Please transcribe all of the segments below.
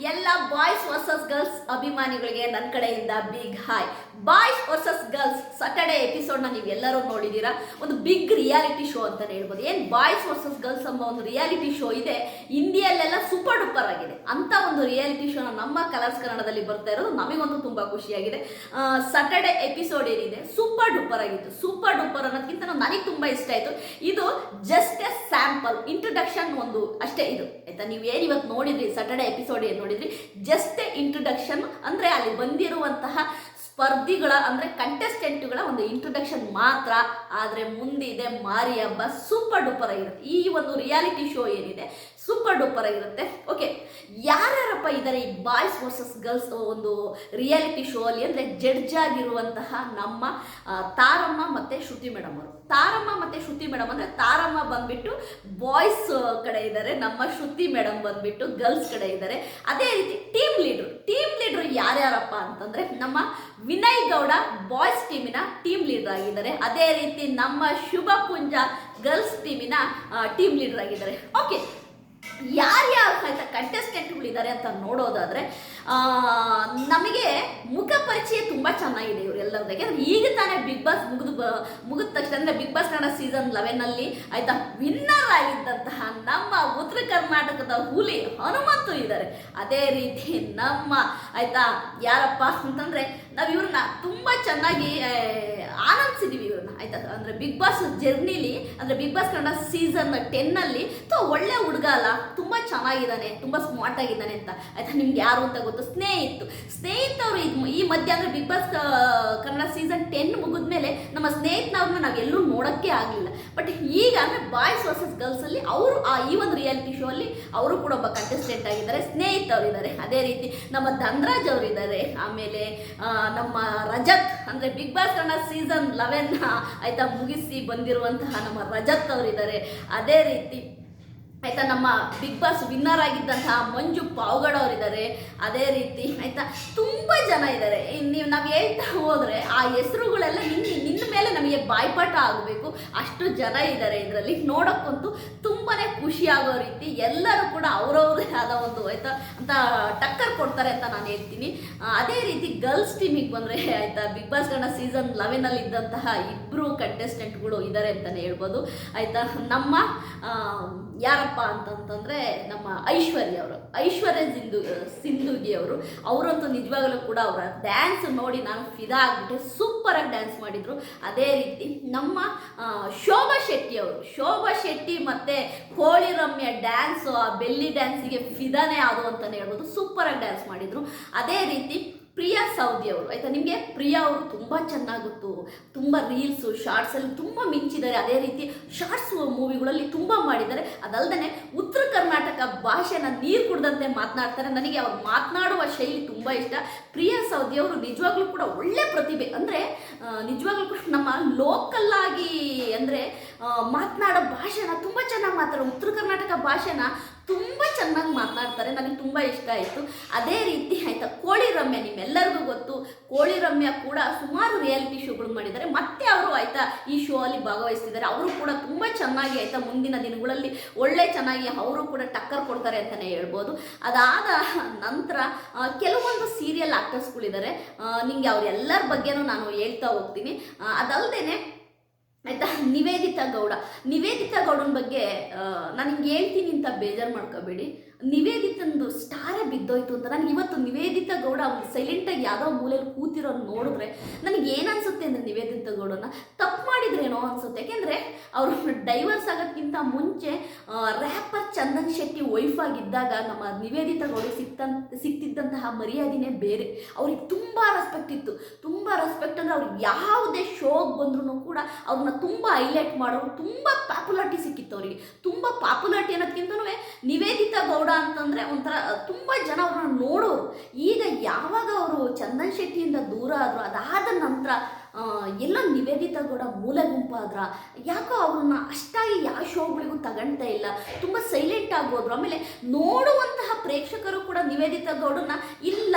ಎಲ್ಲ boys versus girls ಅಭಿಮಾನಿಗಳಿಗೆ ನನ್ನ ಕಡೆಯಿಂದ big hi boys versus girls Saturday ಎಪಿಸೋಡ್ನ ನೀವು ಎಲ್ಲರೂ ನೋಡಿದ್ದೀರಾ? ಒಂದು ಬಿಗ್ ರಿಯಾಲಿಟಿ ಶೋ ಅಂತಲೇ ಹೇಳ್ಬೋದು. ಏನು ಬಾಯ್ಸ್ ವರ್ಸಸ್ ಗರ್ಲ್ಸ್ ಎಂಬ ಒಂದು ರಿಯಾಲಿಟಿ ಶೋ ಇದೆ, ಇಂಡಿಯಲ್ಲೆಲ್ಲ ಸೂಪರ್ ಡೂಪರ್ ಆಗಿದೆ. ಅಂತ ಒಂದು ರಿಯಾಲಿಟಿ ಶೋನ ನಮ್ಮ ಕಲರ್ಸ್ ಕನ್ನಡದಲ್ಲಿ ಬರ್ತಾ ಇರೋದು ನಮಗಂತೂ ತುಂಬ ಖುಷಿಯಾಗಿದೆ. ಸಾಟರ್ಡೆ ಎಪಿಸೋಡ್ ಏನಿದೆ ಸೂಪರ್ ಡೂಪರ್ ಆಗಿತ್ತು. ಸೂಪರ್ ಡೂಪರ್ ಅನ್ನೋದಕ್ಕಿಂತ ನನಗೆ ತುಂಬ ಇಷ್ಟ ಆಯಿತು. ಇದು ಜಸ್ಟ್ ಎ ಸ್ಯಾಂಪಲ್ ಇಂಟ್ರೊಡಕ್ಷನ್ ಒಂದು ಅಷ್ಟೇ ಇದು. ಆಯ್ತಾ? ನೀವು ಏನು ಇವತ್ತು ನೋಡಿದ್ರಿ? ಸ್ಯಾಟರ್ಡೆ ಎಪಿಸೋಡ್ ಏನು ನೋಡಿದ್ರಿ? ಜಸ್ಟ್ ಎ ಇಂಟ್ರೊಡಕ್ಷನ್ ಅಂದರೆ ಅಲ್ಲಿ ಬಂದಿರುವಂತಹ ಸ್ಪರ್ಧಿಗಳ ಅಂದರೆ ಕಂಟೆಸ್ಟೆಂಟ್ಗಳ ಒಂದು ಇಂಟ್ರೊಡಕ್ಷನ್ ಮಾತ್ರ. ಆದರೆ ಮುಂದಿದೆ ಮಾರಿ ಹಬ್ಬ. ಸೂಪರ್ ಡೂಪರ್ ಆಗಿರುತ್ತೆ. ಈ ಒಂದು ರಿಯಾಲಿಟಿ ಶೋ ಏನಿದೆ, ಸೂಪರ್ ಡೂಪರ್ ಆಗಿರುತ್ತೆ. ಓಕೆ ಯಾರ್ಯಾರಪ್ಪ ಇದ್ದಾರೆ ಈ ಬಾಯ್ಸ್ ವರ್ಸಸ್ ಗರ್ಲ್ಸ್ ಒಂದು ರಿಯಾಲಿಟಿ ಶೋ ಅಲ್ಲಿ ಅಂದರೆ ಜಡ್ಜ್ ಆಗಿರುವಂತಹ ನಮ್ಮ ತಾರಮ್ಮ ಮತ್ತು ಶ್ರುತಿ ಮೇಡಮ್ ಅವರು. ತಾರಮ್ಮ ಮತ್ತು ಶ್ರುತಿ ಮೇಡಮ್ ಅಂದರೆ ತಾರಮ್ಮ ಬಂದ್ಬಿಟ್ಟು ಬಾಯ್ಸ್ ಕಡೆ ಇದ್ದಾರೆ ನಮ್ಮ ಶ್ರುತಿ ಮೇಡಮ್ ಬಂದ್ಬಿಟ್ಟು ಗರ್ಲ್ಸ್ ಕಡೆ ಇದ್ದಾರೆ ಅದೇ ರೀತಿ ಲೀಡ್ರು ಯಾರ್ಯಾರಪ್ಪ ಅಂತಂದರೆ ನಮ್ಮ ವಿನಯ್ ಗೌಡ ಬಾಯ್ಸ್ ಟೀಮಿನ ಟೀಮ್ ಲೀಡರ್ ಆಗಿದ್ದಾರೆ. ಅದೇ ರೀತಿ ನಮ್ಮ ಶುಭ ಪುಂಜ ಗರ್ಲ್ಸ್ ಟೀಮಿನ ಟೀಮ್ ಲೀಡರ್ ಆಗಿದ್ದಾರೆ. ಓಕೆ ಯಾರ್ಯಾರು ಕಂಟೆಸ್ಟೆಂಟ್ಗಳಿದ್ದಾರೆ ಅಂತ ನೋಡೋದಾದ್ರೆ ನಮಗೆ ಮುಖ ಪರಿಚಯ ತುಂಬ ಚೆನ್ನಾಗಿದೆ ಇವರೆಲ್ಲರದ್ದು ಯಾಕೆಂದ್ರೆ ಈಗ ತಾನೇ ಬಿಗ್ ಬಾಸ್ ಮುಗಿದು ಮುಗಿದ ತಕ್ಷಣ, ಅಂದರೆ ಬಿಗ್ ಬಾಸ್ ಕನ್ನಡ ಸೀಸನ್ ಲೆವೆನಲ್ಲಿ ಆಯ್ತಾ ವಿನ್ನರ್ ಆಗಿದ್ದಂತಹ ನಮ್ಮ ಉತ್ತರ ಕರ್ನಾಟಕದ ಹುಲಿ ಹನುಮಂತು ಇದ್ದಾರೆ. ಅದೇ ರೀತಿ ನಮ್ಮ, ಆಯಿತಾ, ಯಾರಪ್ಪ ಅಂತಂದ್ರೆ ನಾವು ಇವ್ರನ್ನ ತುಂಬ ಚೆನ್ನಾಗಿ ಆನಂದಿಸಿದ್ದೀವಿ ಇವ್ರನ್ನ. ಆಯಿತಾ, ಅಂದ್ರೆ ಬಿಗ್ ಬಾಸ್ ಜರ್ನಿಲಿ ಅಂದ್ರೆ ಬಿಗ್ ಬಾಸ್ ಕನ್ನಡ ಸೀಸನ್ ಟೆನ್ನಲ್ಲಿ ತೋ ಒಳ್ಳೆ ಅಲ್ಲ, ತುಂಬ ಚೆನ್ನಾಗಿದ್ದಾನೆ, ತುಂಬ ಸ್ಮಾರ್ಟ್ ಆಗಿದ್ದಾನೆ ಅಂತ. ಆಯ್ತಾ? ನಿಮ್ಗೆ ಯಾರು ಅಂತ ಗೊತ್ತು? ಸ್ನೇಹಿತ್. ಸ್ನೇಹಿತ್ ಅವರು ಈ ಮಧ್ಯ ಅಂದ್ರೆ Bigg Boss Kannada season ten ಮುಗಿದ್ಮೇಲೆ ನಮ್ಮ ಸ್ನೇಹಿತನವ್ರನ್ನ ನಾವು ಎಲ್ಲೂ ನೋಡೋಕ್ಕೆ ಆಗಲಿಲ್ಲ. ಬಟ್ ಈಗ ಅಂದ್ರೆ ಬಾಯ್ಸ್ ವರ್ಸಸ್ ಗರ್ಲ್ಸ್ ಅಲ್ಲಿ ಅವರು, ಆ, ಈ ಒಂದು ರಿಯಾಲಿಟಿ ಶೋ ಅಲ್ಲಿ ಅವರು ಕೂಡ ಒಬ್ಬ ಕಂಟೆಸ್ಟೆಂಟ್ ಆಗಿದ್ದಾರೆ ಸ್ನೇಹಿತ್ ಅವರು ಇದ್ದಾರೆ. ಅದೇ ರೀತಿ ನಮ್ಮ ಧನ್ರಾಜ್ ಅವರು ಇದ್ದಾರೆ. ಆಮೇಲೆ ನಮ್ಮ ರಜತ್ ಅಂದ್ರೆ Bigg Boss Kannada season eleven ಆಯ್ತಾ, ಮುಗಿಸಿ ಬಂದಿರುವಂತಹ ನಮ್ಮ ರಜತ್ ಅವರಿದ್ದಾರೆ ಅದೇ ರೀತಿ ಆಯ್ತಾ, ನಮ್ಮ ಬಿಗ್ ಬಾಸ್ ವಿನ್ನರ್ ಆಗಿದ್ದಂತಹ ಮಂಜು ಪಾವುಗಳವರಿದ್ದಾರೆ ಅದೇ ರೀತಿ, ಆಯ್ತಾ, ತುಂಬ ಜನ ಇದ್ದಾರೆ. ನೀವು, ನಾವು ಹೇಳ್ತಾ ಹೋದರೆ ಆ ಹೆಸರುಗಳೆಲ್ಲ ನಿನ್ನ ನಿನ್ನ ಮೇಲೆ ನಮಗೆ ಬಾಯ್ಪಾಠ ಆಗಬೇಕು. ಅಷ್ಟು ಜನ ಇದ್ದಾರೆ ಇದರಲ್ಲಿ. ನೋಡೋಕ್ಕಂತೂ ತುಂಬಾ ಖುಷಿ ಆಗೋ ರೀತಿ ಎಲ್ಲರೂ ಕೂಡ ಅವರವ್ರದೇ ಆದ ಒಂದು, ಆಯ್ತಾ, ಅಂತ ಟಕ್ಕರ್ ಕೊಡ್ತಾರೆ ಅಂತ ನಾನು ಹೇಳ್ತೀನಿ. ಅದೇ ರೀತಿ ಗರ್ಲ್ಸ್ ಟೀಮಿಗೆ ಬಂದರೆ, ಆಯ್ತಾ ಬಿಗ್ ಬಾಸ್ ಗಣ ಸೀಸನ್ ಲೆವೆನಲ್ಲಿ ಇದ್ದಂತಹ ಇಬ್ಬರು ಕಂಟೆಸ್ಟೆಂಟ್ಗಳು ಇದ್ದಾರೆ ಅಂತಲೇ ಹೇಳ್ಬೋದು. ಆಯ್ತಾ, ನಮ್ಮ ಯಾರಪ್ಪ ಅಂತಂತಂದರೆ ನಮ್ಮ ಐಶ್ವರ್ಯ ಅವರು, ಐಶ್ವರ್ಯ ಸಿಂಧು ಸಿಂಧುಗಿ ಅವರು. ಅವರಂತೂ ನಿಜವಾಗಲೂ ಕೂಡ ಅವರ ಡ್ಯಾನ್ಸ್ ನೋಡಿ ನಾನು ಫಿದಾ ಆಗಿಬಿಟ್ಟೆ. ಸೂಪರಾಗಿ ಡ್ಯಾನ್ಸ್ ಮಾಡಿದರು. ಅದೇ ರೀತಿ ನಮ್ಮ ಶೋಭಾ ಶೆಟ್ಟಿ ಅವರು, ಶೋಭಾ ಶೆಟ್ಟಿ ಮತ್ತು ಕೋಳಿ ರಮ್ಯ ಡ್ಯಾನ್ಸು ಆ ಬೆಲ್ಲಿ ಡ್ಯಾನ್ಸಿಗೆ ಫಿದಾನೇ ಅದು ಅಂತಲೇ ಹೇಳ್ಬೋದು. ಸೂಪರಾಗಿ ಡ್ಯಾನ್ಸ್ ಮಾಡಿದರು. ಅದೇ ರೀತಿ ಪ್ರಿಯಾ ಸೌದಿ ಅವರು, ಆಯ್ತಾ? ನಿಮಗೆ ಪ್ರಿಯಾ ಅವರು ತುಂಬ ಚೆನ್ನಾಗುತ್ತು ಗೊತ್ತು ತುಂಬ ರೀಲ್ಸು ಶಾರ್ಟ್ಸಲ್ಲಿ ತುಂಬ ಮಿಂಚಿದ್ದಾರೆ. ಅದೇ ರೀತಿ ಶಾರ್ಟ್ಸ್ ಮೂವಿಗಳಲ್ಲಿ ತುಂಬ ಮಾಡಿದ್ದಾರೆ. ಅದಲ್ಲದೆ ಉತ್ತರ ಕರ್ನಾಟಕ ಭಾಷೆನ ನೀರು ಕುಡ್ದಂತೆ ಮಾತನಾಡ್ತಾರೆ. ನನಗೆ ಅವ್ರು ಮಾತನಾಡುವ ಶೈಲಿ ತುಂಬ ಇಷ್ಟ. ಪ್ರಿಯಾ ಸೌದಿ ಅವರು ನಿಜವಾಗ್ಲೂ ಕೂಡ ಒಳ್ಳೆ ಪ್ರತಿಭೆ. ಅಂದರೆ ನಿಜವಾಗ್ಲೂ ಕೂಡ ನಮ್ಮ ಲೋಕಲ್ಲಾಗಿ ಅಂದರೆ ಮಾತನಾಡೋ ಭಾಷೆನ ತುಂಬ ಚೆನ್ನಾಗಿ ಮಾತಾಡೋ ಉತ್ತರ ಕರ್ನಾಟಕ ಭಾಷೆನ ತುಂಬ ಚೆನ್ನಾಗಿ ಮಾತಾಡ್ತಾರೆ, ನನಗೆ ತುಂಬ ಇಷ್ಟ ಆಯಿತು. ಅದೇ ರೀತಿ ಆಯಿತಾ, ಕೋಳಿ ರಮ್ಯ ನಿಮ್ಮೆಲ್ಲರಿಗೂ ಗೊತ್ತು, ಕೋಳಿ ರಮ್ಯ ಕೂಡ ಸುಮಾರು ರಿಯಾಲಿಟಿ ಶೋಗಳು ಮಾಡಿದ್ದಾರೆ. ಮತ್ತೆ ಅವರು ಆಯಿತಾ ಈ ಶೋ ಅಲ್ಲಿ ಭಾಗವಹಿಸ್ತಿದ್ದಾರೆ. ಅವರು ಕೂಡ ತುಂಬ ಚೆನ್ನಾಗಿ ಆಯಿತಾ ಮುಂದಿನ ದಿನಗಳಲ್ಲಿ. ಒಳ್ಳೆ ಚೆನ್ನಾಗಿ ಅವರು ಕೂಡ ಟಕ್ಕರ್ ಕೊಡ್ತಾರೆ ಅಂತಲೇ ಹೇಳ್ಬೋದು. ಅದಾದ ನಂತರ ಕೆಲವೊಂದು ಸೀರಿಯಲ್ ಆಕ್ಟರ್ಸ್ಗಳಿದ್ದಾರೆ ನಿಮಗೆ ಅವರೆಲ್ಲರ ಬಗ್ಗೆನೂ ನಾನು ಹೇಳ್ತಾ ಹೋಗ್ತೀನಿ. ಅದಲ್ಲದೆ ಆಯ್ತಾ? ನಿವೇದಿತಾ ಗೌಡ. ನಿವೇದಿತಾ ಗೌಡನ ಬಗ್ಗೆ ನಾನು ಹಿಂಗೆ ಹೇಳ್ತೀನಿ ಅಂತ ಬೇಜಾರು ಮಾಡ್ಕೋಬೇಡಿ. ನಿವೇದಿತಂದು ಸ್ಟಾರೇ ಬಿದ್ದೋಯ್ತು ಅಂತ ನನಗೆ ಇವತ್ತು ನಿವೇದಿತಾ ಗೌಡ ಒಂದು ಸೈಲೆಂಟಾಗಿ ಯಾವುದೋ ಮೂಲೆಯಲ್ಲಿ ಕೂತಿರೋ ನೋಡಿದ್ರೆ ನನಗೆ ಏನನ್ಸುತ್ತೆ ಅಂದರೆ ನಿವೇದಿತಾ ಗೌಡನ ತಪ್ಪು ಮಾಡಿದ್ರೇನೋ ಅನ್ಸುತ್ತೆ. ಯಾಕೆಂದರೆ ಅವರು ಡೈವರ್ಸ್ ಆಗೋದಕ್ಕಿಂತ ಮುಂಚೆ ರ್ಯಾಪರ್ ಚಂದನ್ ಶೆಟ್ಟಿ ವೈಫ್ ಆಗಿದ್ದಾಗ ನಮ್ಮ ನಿವೇದಿತ ಗೌಡ ಸಿಕ್ತಂತ ಸಿಕ್ತಿದ್ದಂತಹ ಮರ್ಯಾದೆನೇ ಬೇರೆ. ಅವ್ರಿಗೆ ತುಂಬ ರೆಸ್ಪೆಕ್ಟ್ ಇತ್ತು. ತುಂಬ ರೆಸ್ಪೆಕ್ಟ್ ಅಂದರೆ ಅವ್ರಿಗೆ ಯಾವುದೇ ಶೋಗೆ ಬಂದ್ರೂ ಕೂಡ ಅವ್ರನ್ನ ತುಂಬ ಹೈಲೈಟ್ ಮಾಡೋರು ತುಂಬ ಪಾಪ್ಯುಲಾರಿಟಿ ಸಿಕ್ಕಿತ್ತು ಅವರಿಗೆ. ತುಂಬ ಪಾಪ್ಯುಲಾರಿಟಿ ಅನ್ನೋದಕ್ಕಿಂತನೂ ನಿವೇದಿತ ಗೌಡ ಅಂತಂದರೆ ಒಂಥರ ತುಂಬ ಜನ ಅವ್ರನ್ನ ನೋಡೋರು. ಈಗ ಯಾವಾಗ ಅವರು ಚಂದನ್ ಶೆಟ್ಟಿಯಿಂದ ದೂರ ಆದರು, ಅದಾದ ನಂತರ ಎಲ್ಲೋ ನಿವೇದಿತ ಗೌಡ ಮೂಲ ಗುಂಪಾದ್ರ ಯಾಕೋ ಅವ್ರನ್ನ ಅಷ್ಟಾಗಿ ಯಾವ ಶೋಗಳಿಗೂ ತಗೊಳ್ತಾ ಇಲ್ಲ. ತುಂಬ ಸೈಲೆಂಟ್ ಆಗೋದ್ರು ಆಮೇಲೆ ನೋಡುವಂತಹ ಪ್ರೇಕ್ಷಕರು ಕೂಡ ನಿವೇದಿತ ಗೌಡನ್ನ ಇಲ್ಲ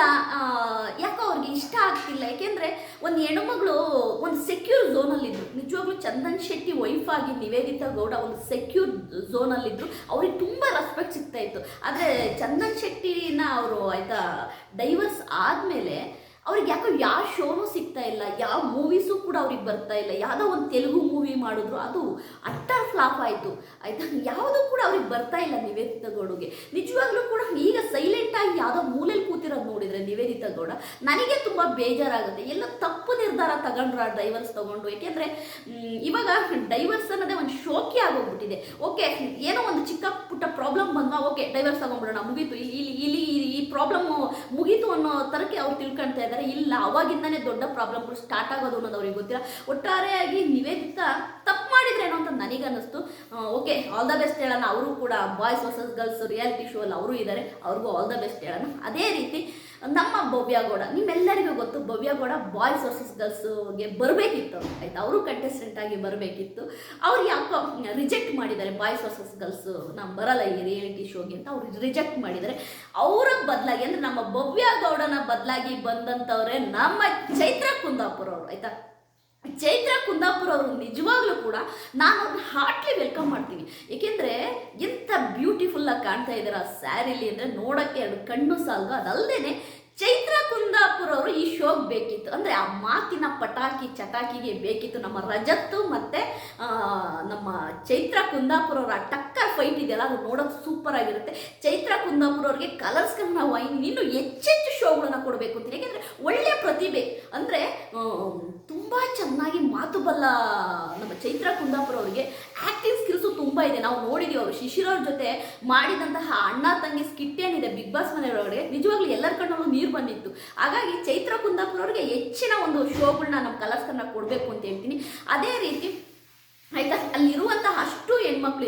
ಯಾಕೋ ಅವ್ರಿಗೆ ಇಷ್ಟ ಆಗ್ತಿಲ್ಲ. ಯಾಕೆಂದರೆ ಒಂದು ಹೆಣ್ಮಗಳು ಒಂದು ಸೆಕ್ಯೂರ್ ಝೋನಲ್ಲಿದ್ದರು ನಿಜವಾಗ್ಲೂ ಚಂದನ್ ಶೆಟ್ಟಿ ವೈಫ್ ಆಗಿ ನಿವೇದಿತ ಗೌಡ ಒಂದು ಸೆಕ್ಯೂರ್ ಝೋನಲ್ಲಿದ್ದರು ಅವ್ರಿಗೆ ತುಂಬ ರೆಸ್ಪೆಕ್ಟ್ ಸಿಗ್ತಾ ಇತ್ತು. ಆದರೆ ಚಂದನ್ ಶೆಟ್ಟಿನ ಅವರು ಆಯಿತಾ ಡೈವರ್ಸ್ ಆದಮೇಲೆ ಅವ್ರಿಗೆ ಯಾಕೋ ಯಾವ ಶೋನೂ ಸಿಗ್ತಾ ಇಲ್ಲ, ಯಾವ ಮೂವೀಸು ಕೂಡ ಅವ್ರಿಗೆ ಬರ್ತಾ ಇಲ್ಲ. ಯಾವುದೋ ಒಂದು ತೆಲುಗು ಮೂವಿ ಮಾಡಿದ್ರು, ಅದು ಅಟ್ಟ ಫ್ಲಾಪ್ ಆಯಿತು. ಆಯಿತಾ? ಯಾವುದೂ ಕೂಡ ಅವ್ರಿಗೆ ಬರ್ತಾ ಇಲ್ಲ ನಿವೇದಿತ ಗೌಡಗೆ. ನಿಜವಾಗ್ಲೂ ಕೂಡ ಈಗ ಸೈಲೆಂಟ್ ಆಗಿ ಯಾವುದೋ ಮೂಲೆಯಲ್ಲಿ ಕೂತಿರೋದು ನೋಡಿದ್ರೆ ನಿವೇದಿತ ಗೌಡ, ನನಗೆ ತುಂಬ ಬೇಜಾರಾಗುತ್ತೆ. ಎಲ್ಲ ತಪ್ಪು ನಿರ್ಧಾರ ತಗೊಂಡ್ರ ಡೈವರ್ಸ್ ತಗೊಂಡು. ಯಾಕೆಂದ್ರೆ ಇವಾಗ ಡೈವರ್ಸ್ ಅನ್ನೋದೇ ಒಂದು ಶೋಕಿ ಆಗೋಗ್ಬಿಟ್ಟಿದೆ. ಓಕೆ, ಏನೋ ಒಂದು ಚಿಕ್ಕ ಪುಟ್ಟ ಪ್ರಾಬ್ಲಮ್ ಬಂದ ಓಕೆ ಡೈವರ್ಸ್ ತಗೊಂಡ್ಬಿಡೋಣ, ಮುಗೀತು. ಇಲ್ಲಿ ಇಲ್ಲಿ ಈ- ಪ್ರಾಬ್ಲಮ್ ಮುಗೀತು ಅನ್ನೋ ಥರಕ್ಕೆ ಅವ್ರು ತಿಳ್ಕೊಳ್ತಾ ಇದ್ದಾರೆ ಇಲ್ಲ, ಅವಾಗಿಂದನೇ ದೊಡ್ಡ ಪ್ರಾಬ್ಲಮ್ಗಳು ಸ್ಟಾರ್ಟ್ ಆಗೋದು ಅನ್ನೋದು ಅವ್ರಿಗೆ ಗೊತ್ತಿಲ್ಲ. ಒಟ್ಟಾರೆಯಾಗಿ ನಿವೇದಿತ ತಪ್ಪು ಮಾಡಿದ್ರೇನೋ ಅಂತ ನನಗನ್ನಿಸ್ತು. ಓಕೆ ಆಲ್ ದ ಬೆಸ್ಟ್ ಹೇಳೋಣ. ಅವರು ಕೂಡ boys versus girls reality show ಅಲ್ಲಿ ಅವರು ಇದ್ದಾರೆ ಅವ್ರಿಗೂ ಆಲ್ ದ ಬೆಸ್ಟ್ ಹೇಳೋಣ. ಅದೇ ರೀತಿ ನಮ್ಮ ಭವ್ಯಗೌಡ ನಿಮ್ಮೆಲ್ಲರಿಗೂ ಗೊತ್ತು ಭವ್ಯಗೌಡ ಬಾಯ್ಸ್ ವರ್ಸಸ್ ಗರ್ಲ್ಸ್ಗೆ ಬರಬೇಕಿತ್ತು. ಆಯ್ತಾ? ಅವರು ಕಂಟೆಸ್ಟೆಂಟ್ ಆಗಿ ಬರಬೇಕಿತ್ತು. ಅವ್ರು ಯಾಕೋ ರಿಜೆಕ್ಟ್ ಮಾಡಿದ್ದಾರೆ ಬಾಯ್ಸ್ ವರ್ಸಸ್ ಗರ್ಲ್ಸ್ ನಾವು ಬರಲ್ಲ ಈ ರಿಯಾಲಿಟಿ ಶೋಗೆ ಅಂತ ಅವ್ರು ರಿಜೆಕ್ಟ್ ಮಾಡಿದ್ದಾರೆ. ಅವರ ಬದಲಾಗಿ ಅಂದರೆ ನಮ್ಮ ಭವ್ಯಗೌಡನ ಬದಲಾಗಿ ಬಂದಂಥವ್ರೆ ನಮ್ಮ ಚೈತ್ರ ಕುಂದಾಪುರ ಅವರು ಆಯ್ತಾ? ಚೈತ್ರ ಕುಂದಾಪುರ ಅವರು ನಿಜವಾಗ್ಲೂ ಕೂಡ ನಾನು ಅವ್ರನ್ನ ಹಾರ್ಟ್ಲಿ ವೆಲ್ಕಮ್ ಮಾಡ್ತೀನಿ ಏಕೆಂದರೆ ಎಂಥ ಬ್ಯೂಟಿಫುಲ್ಲಾಗಿ ಕಾಣ್ತಾ ಇದ್ದಾರೆ ಆ ಸ್ಯಾರಿಲಿ ಅಂದರೆ ನೋಡೋಕ್ಕೆ ಅದು ಕಣ್ಣು ಸಾಲದು. ಅದಲ್ಲದೆ ಚೈತ್ರ ಕುಂದಾಪುರ ಅವರು ಈ ಶೋಗೆ ಬೇಕಿತ್ತು. ಅಂದರೆ ಆ ಮಾತಿನ ಪಟಾಕಿ ಚಟಾಕಿಗೆ ಬೇಕಿತ್ತು ನಮ್ಮ ರಜತ್ತು ಮತ್ತು ನಮ್ಮ ಚೈತ್ರ ಕುಂದಾಪುರ ಅವರ ಟಕ್ಕರ್ ಫೈಟ್ ಇದೆಯಲ್ಲ, ಅದು ನೋಡೋಕೆ ಸೂಪರ್ ಆಗಿರುತ್ತೆ. ಚೈತ್ರ ಕುಂದಾಪುರ ಅವ್ರಿಗೆ ಕಲರ್ಸ್ಗಳನ್ನ ನಾವು ಇನ್ನೂ ಹೆಚ್ಚೆಚ್ಚು ಶೋಗಳನ್ನ ಕೊಡಬೇಕು ಅಂತ. ಯಾಕೆಂದರೆ ಒಳ್ಳೆಯ ಪ್ರತಿಭೆ. ಅಂದರೆ ತುಂಬ ಚೆನ್ನಾಗಿ ಮಾತು ಬಲ್ಲ ನಮ್ಮ ಚೈತ್ರ ಕುಂದಾಪುರ ಅವರಿಗೆ ಆ್ಯಕ್ಟಿಂಗ್ ಸ್ಕಿಲ್ಸು ತುಂಬ ಇದೆ. ನಾವು ನೋಡಿದ್ದೀವಿ ಅವರು ಶಿಶಿರವ್ರ ಜೊತೆ ಮಾಡಿದಂತಹ ಅಣ್ಣ, ತಂಗಿ ಸ್ಕಿಟ್ ಏನಿದೆ ಬಿಗ್ ಬಾಸ್ ಮನೆಯೊಳಗಡೆ, ನಿಜವಾಗ್ಲೂ ಎಲ್ಲರ ಕಣ್ಣಲ್ಲೂ ನೀರು ಬಂದಿತ್ತು. ಹಾಗಾಗಿ ಚೈತ್ರ ಕುಂದಾಪುರ ಅವರಿಗೆ ಹೆಚ್ಚಿನ ಒಂದು ಶೋಗಳನ್ನ ನಮ್ಮ ಕಲರ್ಸ್ ಕೊಡಬೇಕು ಅಂತ ಹೇಳ್ತೀನಿ. ಅದೇ ರೀತಿ, ಆಯ್ತಾ? ಅಲ್ಲಿರುವಂತಹ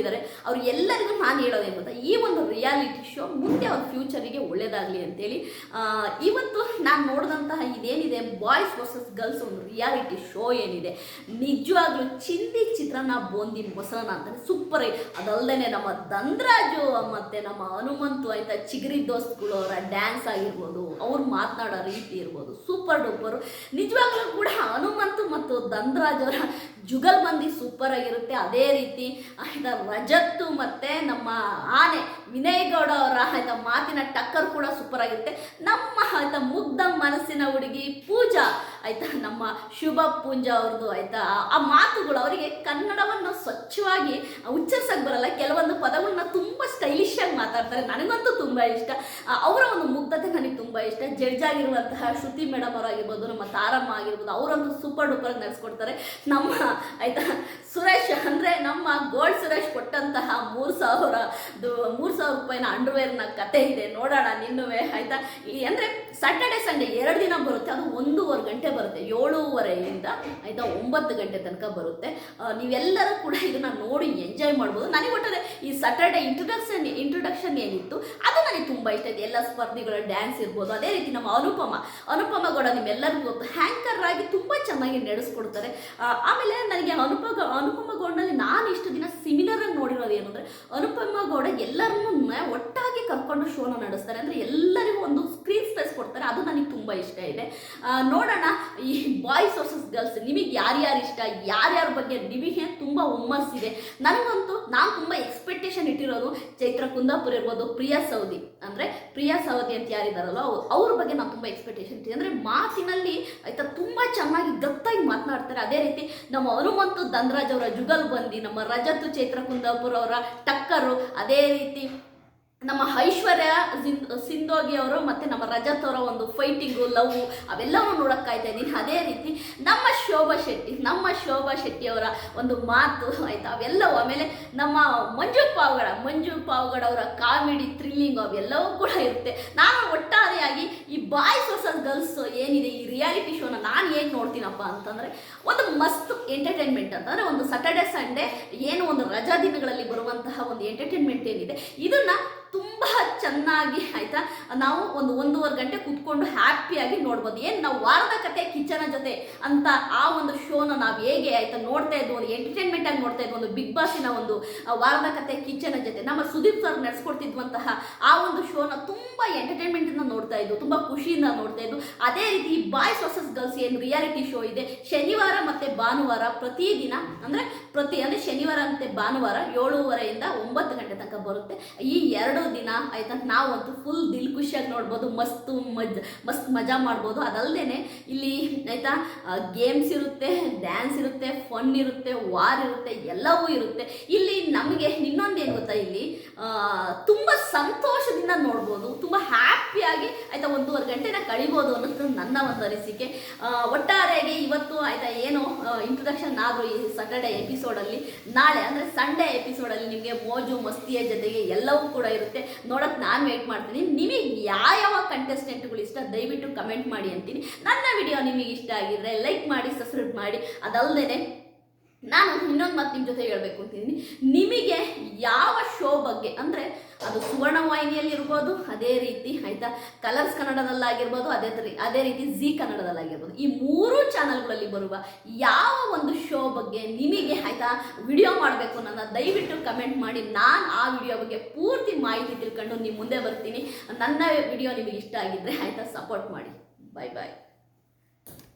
ಇದ್ದಾರೆ ಅವ್ರು ಎಲ್ಲರಿಗೂ ನಾನು ಹೇಳೋದೇನು ಗೊತ್ತಾ? ಈ ಒಂದು ರಿಯಾಲಿಟಿ ಶೋ ಮುಂದೆ ಅವ್ರ ಫ್ಯೂಚರಿಗೆ ಒಳ್ಳೇದಾಗಲಿ ಅಂತೇಳಿ ಇವತ್ತು ನಾನು ನೋಡಿದಂತಹ ಇದೇನಿದೆ ಬಾಯ್ಸ್ ವರ್ಸಸ್ ಗರ್ಲ್ಸ್ ಒಂದು ರಿಯಾಲಿಟಿ ಶೋ ಏನಿದೆ. ನಿಜವಾಗ್ಲೂ ಚಿಂದಿ ಚಿತ್ರನ ಬೋಂದಿ ಮೊಸರನ್ನ ಅಂತಾನೆ ಸೂಪರ್ ಅದಲ್ಲದೆ ನಮ್ಮ ದಂದ್ರಾಜು ಮತ್ತು ನಮ್ಮ ಹನುಮಂತು ಆಯ್ತಾ ಚಿಗರಿ ದೋಸ್ತ್ಗಳು ಅವರ ಡ್ಯಾನ್ಸ್ ಆಗಿರ್ಬೋದು, ಅವ್ರು ಮಾತನಾಡೋ ರೀತಿ ಇರ್ಬೋದು ಸೂಪರ್ ಡೂಪರು ನಿಜವಾಗ್ಲೂ ಕೂಡ ಹನುಮಂತು ಮತ್ತು ದಂದ್ರಾಜ್ ಅವರ ಜುಗಲ್ಬಂದಿ ಸೂಪರ್ ಆಗಿರುತ್ತೆ. ಅದೇ ರೀತಿ, ಆಯ್ತಾ ರಜತ್ತು ಮತ್ತು ನಮ್ಮ ಆನೆ ವಿನಯ್ ಗೌಡ ಅವರ ಆಯ್ತಾ ಮಾತಿನ ಟಕ್ಕರ್ ಕೂಡ ಸೂಪರ್ ಆಗಿರುತ್ತೆ. ನಮ್ಮ ಆಯ್ತಾ ಮುಗ್ಧ ಮನಸ್ಸಿನ ಹುಡುಗಿ ಪೂಜಾ. ಆಯ್ತಾ, ನಮ್ಮ ಶುಭ ಪೂಂಜ ಅವ್ರದ್ದು ಆಯ್ತಾ, ಆ- ಮಾತುಗಳು ಅವರಿಗೆ ಕನ್ನಡವನ್ನು ಸ್ವಚ್ಛವಾಗಿ ಉಚ್ಚರಿಸಕ್ಕೆ ಬರಲ್ಲ. ಕೆಲವೊಂದು ಪದಗಳನ್ನ ತುಂಬ ಸ್ಟೈಲಿಶ್ ಆಗಿ ಮಾತಾಡ್ತಾರೆ. ನನಗಂತೂ ತುಂಬ ಇಷ್ಟ. ಅವರ ಒಂದು ಮುಗ್ಧತೆ ನನಗೆ ತುಂಬ ಇಷ್ಟ. ಜಡ್ಜ್ ಆಗಿರುವಂತಹ ಶ್ರುತಿ ಮೇಡಮ್ ಅವರಾಗಿರ್ಬೋದು ನಮ್ಮ ತಾರಮ್ಮ ಆಗಿರ್ಬೋದು, ಅವರಂತೂ ಸೂಪರ್ ಡೂಪರ್ ನಡೆಸ್ಕೊಡ್ತಾರೆ. ನಮ್ಮ, ಆಯ್ತಾ, ಸುರೇಶ್ ಅಂದರೆ ನಮ್ಮ ಗೋಲ್ಡ್ ಸುರೇಶ್ ಕೊಟ್ಟಂತಹ ಮೂರು ಸಾವಿರ ಮೂರು ಸಾವಿರ ರೂಪಾಯಿನ ಅಂಡರ್ವೇರ್ನ ಕತೆ ಇದೆ. ನೋಡೋಣ, ನಿನ್ನುವೆ, ಆಯ್ತಾ. ಅಂದರೆ ಸ್ಯಾಟರ್ಡೆ ಸಂಡೇ ಎರಡು ದಿನ ಬರುತ್ತೆ. ಅದು ಒಂದೂವರೆ ಗಂಟೆ ಬರುತ್ತೆ, ಏಳೂವರೆಯಿಂದ ಆಯಿತಾ ಒಂಬತ್ತು ಗಂಟೆ ತನಕ ಬರುತ್ತೆ. ನೀವೆಲ್ಲರೂ ಕೂಡ ಇದನ್ನ ನೋಡಿ ಎಂಜಾಯ್ ಮಾಡ್ಬೋದು. ನನಗೆ ಒಟ್ಟರೆ ಈ ಸ್ಯಾಟರ್ಡೆ ಇಂಟ್ರೊಡಕ್ಷನ್ ಇಂಟ್ರೊಡಕ್ಷನ್ ಏನಿತ್ತು, ಅದು ನನಗೆ ತುಂಬ ಇಷ್ಟ ಇದೆ ಎಲ್ಲ ಸ್ಪರ್ಧಿಗಳ ಡ್ಯಾನ್ಸ್ ಇರ್ಬೋದು, ಅದೇ ರೀತಿ ನಮ್ಮ ಅನುಪಮ. ಅನುಪಮ ಗೌಡ ನಿಮ್ಮೆಲ್ಲರಿಗೂ ಗೊತ್ತು ಹ್ಯಾಂಕರ್ ಆಗಿ ತುಂಬ ಚೆನ್ನಾಗಿ ನಡೆಸ್ಕೊಡ್ತಾರೆ. ಆಮೇಲೆ ನನಗೆ ಅನುಪ ಅನುಪಮ ಗೌಡನಲ್ಲಿ ನಾನು ಇಷ್ಟು ದಿನ ಸಿಮಿಲರ್ ಆಗಿ ನೋಡಿರೋದು ಏನು ಅನುಪಮ ಗೌಡ ಎಲ್ಲರನ್ನೂ ಒಟ್ಟಾಗಿ ಕರ್ಕೊಂಡು ಶೋನ ನಡೆಸ್ತಾರೆ. ಅಂದರೆ ಎಲ್ಲರಿಗೂ ಒಂದು ಸ್ಕ್ರೀನ್ ಸ್ಪೇಸ್ ಕೊಡ್ತಾರೆ. ಅದು ನನಗೆ ತುಂಬ ಇಷ್ಟ ಇದೆ. ನೋಡೋಣ. ಈ ಬಾಯ್ಸ್ ವರ್ಸಸ್ ಗರ್ಲ್ಸ್ ನಿಮಗೆ ಯಾರ್ಯಾರು ಇಷ್ಟ, ಯಾರ್ಯಾರ ಬಗ್ಗೆ ನಿಮಗೆ ತುಂಬ ಹುಮ್ಮಸ್ಸಿದೆ ನನಗಂತೂ ನಾನು ತುಂಬ ಎಕ್ಸ್ಪೆಕ್ಟೇಷನ್ ಇಟ್ಟಿರೋದು ಚೈತ್ರ ಕುಂದಾಪುರ ಇರ್ಬೋದು, ಪ್ರಿಯಾ ಸೌದಿ ಅಂದರೆ ಪ್ರಿಯಾ ಸೌದಿ ಅಂತ ಯಾರಿದ್ದಾರಲ್ಲ ಅವ್ರು ಬಗ್ಗೆ ನಾನು ತುಂಬ ಎಕ್ಸ್ಪೆಕ್ಟೇಷನ್ ಇಟ್ಟಿದ್ದೆ ಅಂದರೆ ಮಾತಿನಲ್ಲಿ ಆಯಿತಾ ತುಂಬ ಚೆನ್ನಾಗಿ ಗತ್ತಾಗಿ ಮಾತನಾಡ್ತಾರೆ. ಅದೇ ರೀತಿ ನಮ್ಮ ಹನುಮಂತು ಧನರಾಜ್ ಅವರ ಜುಗಲ್ ಬಂದಿ, ನಮ್ಮ ರಜತ್ ಚೈತ್ರ ಕುಂದಾಪುರ ಅವರ ಟಕ್ಕರು, ಅದೇ ರೀತಿ ನಮ್ಮ ಐಶ್ವರ್ಯ ಸಿಂಧೋಗಿ ಅವರು ಮತ್ತು ನಮ್ಮ ರಜತ್ ಅವರ ಒಂದು ಫೈಟಿಂಗು ಲವ್ ಅವೆಲ್ಲವೂ ನೋಡೋಕೆ ಕಾಯ್ತಾ ಇದ್ದೀನಿ. ಅದೇ ರೀತಿ ನಮ್ಮ ಶೋಭಾ ಶೆಟ್ಟಿ, ನಮ್ಮ ಶೋಭಾ ಶೆಟ್ಟಿ ಅವರ ಒಂದು ಮಾತು ಆಯಿತಾ? ಅವೆಲ್ಲವೂ ಆಮೇಲೆ ನಮ್ಮ ಮಂಜು ಪಾವಗಡ ಮಂಜು ಪಾವಗಡ ಅವರ ಕಾಮಿಡಿ ಥ್ರಿಲ್ಲಿಂಗ್ ಅವೆಲ್ಲವೂ ಕೂಡ ಇರುತ್ತೆ. ನಾನು ಒಟ್ಟಾರೆಯಾಗಿ ಈ ಬಾಯ್ಸ್ ವರ್ಸಸ್ ಗರ್ಲ್ಸ್ ಏನಿದೆ ಈ ರಿಯಾಲಿಟಿ ಶೋನ ನಾನು ಏನು ನೋಡ್ತೀನಪ್ಪ ಅಂತಂದರೆ ಒಂದು ಮಸ್ತ್ ಎಂಟರ್ಟೈನ್ಮೆಂಟ್ ಅಂತಂದರೆ ಒಂದು ಸ್ಯಾಟರ್ಡೆ ಸಂಡೇ ಏನು ಒಂದು ರಜಾ ದಿನಗಳಲ್ಲಿ ಬರುವಂತಹ ಒಂದು ಎಂಟರ್ಟೈನ್ಮೆಂಟ್ ಏನಿದೆ, ಇದನ್ನು ತುಂಬ ಚೆನ್ನಾಗಿ, ಆಯ್ತಾ? ನಾವು ಒಂದು ಒಂದೂವರೆ ಗಂಟೆ ಕುತ್ಕೊಂಡು ಹ್ಯಾಪಿಯಾಗಿ ನೋಡ್ಬೋದು. ಏನು ನಾವು ವಾರದ ಕತೆ, ಕಿಚನ ಜೊತೆ ಅಂತ ಆ ಒಂದು ಶೋನ ನಾವು ಹೇಗೆ, ಆಯ್ತಾ, ನೋಡ್ತಾ ಇದ್ವು, ಒಂದು ಎಂಟರ್ಟೈನ್ಮೆಂಟ್ ಆಗಿ ನೋಡ್ತಾ ಇದ್ವು, ಒಂದು ಬಿಗ್ ಬಾಸಿನ ಒಂದು ವಾರದ ಕತೆ, ಕಿಚನ ಜೊತೆ. ನಮ್ಮ ಸುದೀಪ್ ಸರ್ ನಡೆಸ್ಕೊಡ್ತಿದ್ವಂತಹ ಆ ಒಂದು ಶೋನ ತುಂಬಾ ಎಂಟರ್ಟೈನ್ಮೆಂಟ್ ಇಂದ ನೋಡ್ತಾ ಇದ್ದು, ತುಂಬಾ ಖುಷಿಯಿಂದ ನೋಡ್ತಾ ಇದ್ದು. ಅದೇ ರೀತಿ ಬಾಯ್ಸ್ ವರ್ಸಸ್ ಗರ್ಲ್ಸ್ ಏನು ರಿಯಾಲಿಟಿ ಶೋ ಇದೆ, ಶನಿವಾರ ಮತ್ತೆ ಭಾನುವಾರ ಪ್ರತಿದಿನ, ಅಂದ್ರೆ ಪ್ರತಿ, ಅಂದ್ರೆ ಶನಿವಾರ ಮತ್ತೆ ಭಾನುವಾರ ಏಳುವರೆಯಿಂದ ಒಂಬತ್ತು ಗಂಟೆ ತನಕ ಬರುತ್ತೆ. ಈ ಎರಡು ದಿನ ಆಯ್ತಾ, ನಾವಂತೂ ಫುಲ್ ದಿಲ್ ಖುಷಿಯಾಗಿ ನೋಡ್ಬೋದು, ಮಸ್ತ್ ಮಜ್, ಮಸ್ತ್ ಮಜಾ ಮಾಡ್ಬೋದು. ಅದಲ್ಲದೆ ಇಲ್ಲಿ ಆಯ್ತಾ ಗೇಮ್ಸ್ ಇರುತ್ತೆ ಡ್ಯಾನ್ಸ್ ಇರುತ್ತೆ ಫನ್ ಇರುತ್ತೆ ವಾರ್ ಇರುತ್ತೆ, ಎಲ್ಲವೂ ಇರುತ್ತೆ. ಇಲ್ಲಿ ನಮಗೆ ಇನ್ನೊಂದು ಏನು ಗೊತ್ತಾ ಇಲ್ಲಿ? ತುಂಬ ಸಂತೋಷದಿಂದ ನೋಡ್ಬೋದು ತುಂಬ ಹ್ಯಾಪಿಯಾಗಿ ಆಯಿತಾ ಒಂದೂವರೆ ಗಂಟೆನ ಕಳಿಬೋದು ಅನ್ನೋದು ನನ್ನ ಒಂದು ಅನಿಸಿಕೆ. ಒಟ್ಟಾರೆಯಾಗಿ ಇವತ್ತು ಆಯಿತಾ ಏನು ಇಂಟ್ರೊಡಕ್ಷನ್ ಆದರೂ ಈ ಸಟರ್ಡೆ ಎಪಿಸೋಡಲ್ಲಿ ನಾಳೆ ಅಂದರೆ ಸಂಡೇ ಎಪಿಸೋಡಲ್ಲಿ ನಿಮಗೆ ಮೋಜು, ಮಸ್ತಿಯ ಜೊತೆಗೆ ಎಲ್ಲವೂ ಕೂಡ ಇರುತ್ತೆ. ನೋಡೋಕ್ಕೆ ನಾನು ವೆಯ್ಟ್ ಮಾಡ್ತೀನಿ. ನಿಮಗೆ ಯಾವ ಕಂಟೆಸ್ಟೆಂಟ್ಗಳು ಇಷ್ಟ, ದಯವಿಟ್ಟು ಕಮೆಂಟ್ ಮಾಡಿ ಅಂತೀನಿ. ನನ್ನ ವಿಡಿಯೋ ನಿಮಗೆ ಇಷ್ಟ ಆಗಿದ್ರೆ ಲೈಕ್ ಮಾಡಿ ಸಬ್ಸ್ಕ್ರೈಬ್ ಮಾಡಿ. ಅದಲ್ಲದೆ ನಾನು ಇನ್ನೊಂದು ಮಾತು ನಿಮ್ಮ ಜೊತೆ ಹೇಳಬೇಕು ಅಂತಿದ್ದೀನಿ ನಿಮಗೆ ಯಾವ ಶೋ ಬಗ್ಗೆ ಅಂದರೆ ಅದು ಸುವರ್ಣ ವಾಹಿನಿಯಲ್ಲಿ ಇರ್ಬೋದು ಅದೇ ರೀತಿ ಆಯಿತಾ? ಕಲರ್ಸ್ ಕನ್ನಡದಲ್ಲಾಗಿರ್ಬೋದು, ಅದೇ ಅದೇ ರೀತಿ ಜಿ ಕನ್ನಡದಲ್ಲಾಗಿರ್ಬೋದು. ಈ ಮೂರು ಚಾನಲ್ಗಳಲ್ಲಿ ಬರುವ ಯಾವ ಒಂದು ಶೋ ಬಗ್ಗೆ ನಿಮಗೆ ಆಯಿತಾ ವಿಡಿಯೋ ಮಾಡಬೇಕು ನನ್ನ ದಯವಿಟ್ಟು ಕಮೆಂಟ್ ಮಾಡಿ. ನಾನು ಆ ವಿಡಿಯೋ ಬಗ್ಗೆ ಪೂರ್ತಿ ಮಾಹಿತಿ ತಿಳ್ಕೊಂಡು ನಿಮ್ಮ ಮುಂದೆ ಬರ್ತೀನಿ. ನನ್ನ ವಿಡಿಯೋ ನಿಮಗೆ ಇಷ್ಟ ಆಗಿದ್ದರೆ ಆಯಿತಾ ಸಪೋರ್ಟ್ ಮಾಡಿ. ಬಾಯ್ ಬಾಯ್